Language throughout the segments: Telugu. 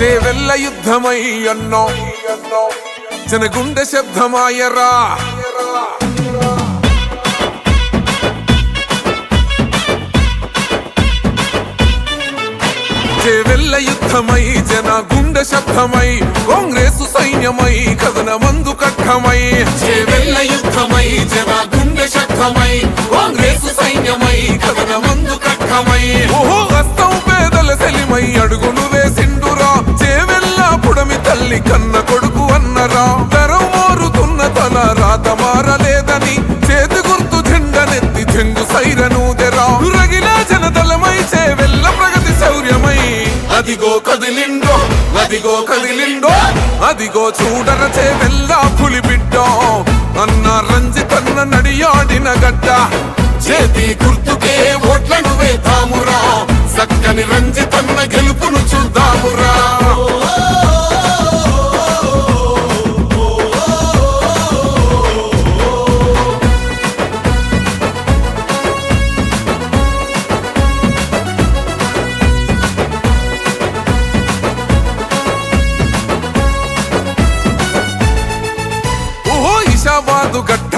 చేవెల్ల యుద్ధమై అన్నో. జనగుండె శబ్దమాయరా. చేవెల్ల యుద్ధమై జన గుండె శబ్దమై కాంగ్రెస్ సైన్యమై కథన మందు కట్టమై. చేవెల్ల యుద్ధమై జన గుండె శబ్దమై కాంగ్రెస్ సైన్యమై కథన మందు కట్టమై. ఓహో హస్తం పేదల సెలిమై అడుగులు తల్లి కన్న కొడుకు అన్నరా తరం తన తల రాత మారలేదని చేతి గుర్తు జెండనెత్తి చెంగు సైరనూదెరా. రగిలా జనతలమై చేవెల్ల ప్రగతి శౌర్యమై. అదిగో కదిలిండో అదిగో కదిలిండో అదిగో చూడర చేవెల్ల పులిబిడ్డో. అన్న రంజితన్న నడియాడిన గడ్డ. చేతి గుర్తుకే ఓట్లను వేతామురా. సక్కని రంజితన్న గెలుపును చూద్దాం.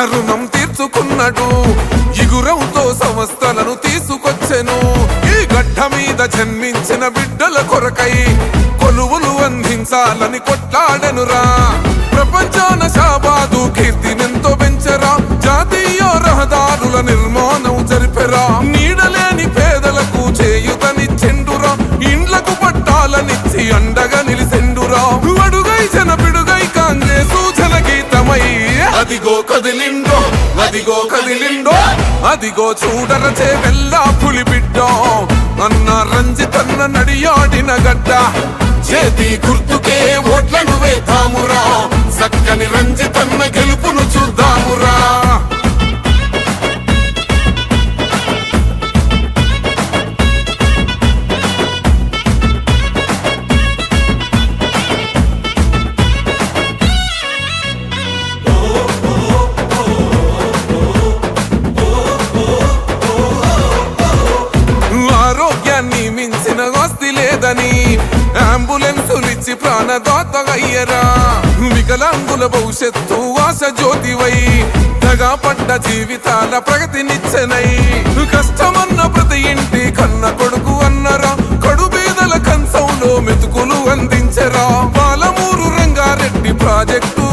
ఇషాబాదు రుణం తీర్చుకున్నాడు. ఇగురంతో సంస్థలను తీసుకొచ్చెను. ఈ గడ్డ మీద జన్మించిన బిడ్డల కొరకై కొలువులు అందించాలని కొట్లాడెనురా. అదిగో కదిలిండో అదిగో కదిలిండో అదిగో చూడర చేవెల్లా పులిబిడ్డో అన్న రంజితన్న నడియాడిన గడ్డ. చేతి గుర్తుకే ఓట్లను వేతామురా చక్కని రంజితన్న గెలుపును చూద్దామురా. అంబులెన్సులిచ్చి ప్రాణదాతగయ్యరా వికలాంగుల భవిష్యత్తు వాస జ్యోతివై. దగా పడ్డ జీవితాల ప్రగతినిచ్చనై. కష్టమన్న ప్రతి ఇంటి కన్న కొడుకు అన్నరా. కడు బీదల కంచంలో మెతుకులు అందించరా. పాలమూరు రంగారెడ్డి ప్రాజెక్టు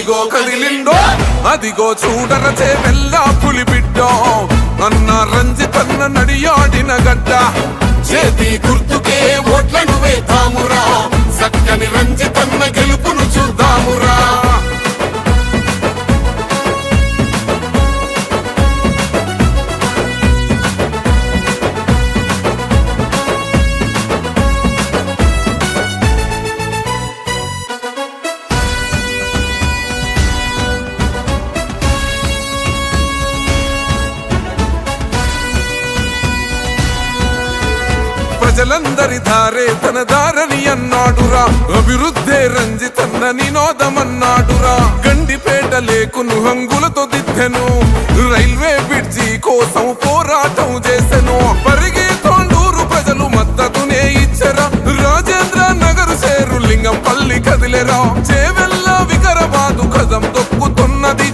అదిగో కదిలిండో అదిగో చూడరచే చేవెల్లా పులిబిడ్డో అన్న రంజితన్న నడియాడిన గడ్డ. చేతి గుర్తుకే ఓ ప్రజలందరి దారే తన దారని అన్నాడురా. అభివృద్ధే రంజితన్న నినోదమన్నాడురా. గండిపేట లేకును హంగులతో దిద్దెను. రైల్వే బ్రిడ్జి కోసం పోరాటం చేసెను. పరిగే తోండూరు ప్రజలు మద్దతునే ఇచ్చరా. రాజేంద్ర నగరు చేరు లింగంపల్లి కదిలేరా. చేవెల్ల వికరబాదు కదం తొక్కుతున్నది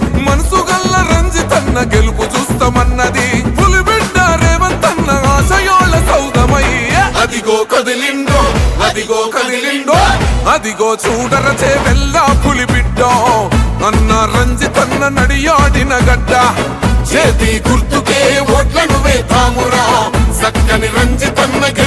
అదిగో కదిలిండో అదిగో చూడరచే వెళ్ళా పులి బిడ్డో అన్న రంజితన్న నడియాడిన గడ్డ. చేతి గుర్తుకే ఓట్లను వేతామురా సక్కని రంజితన్న గెలుపును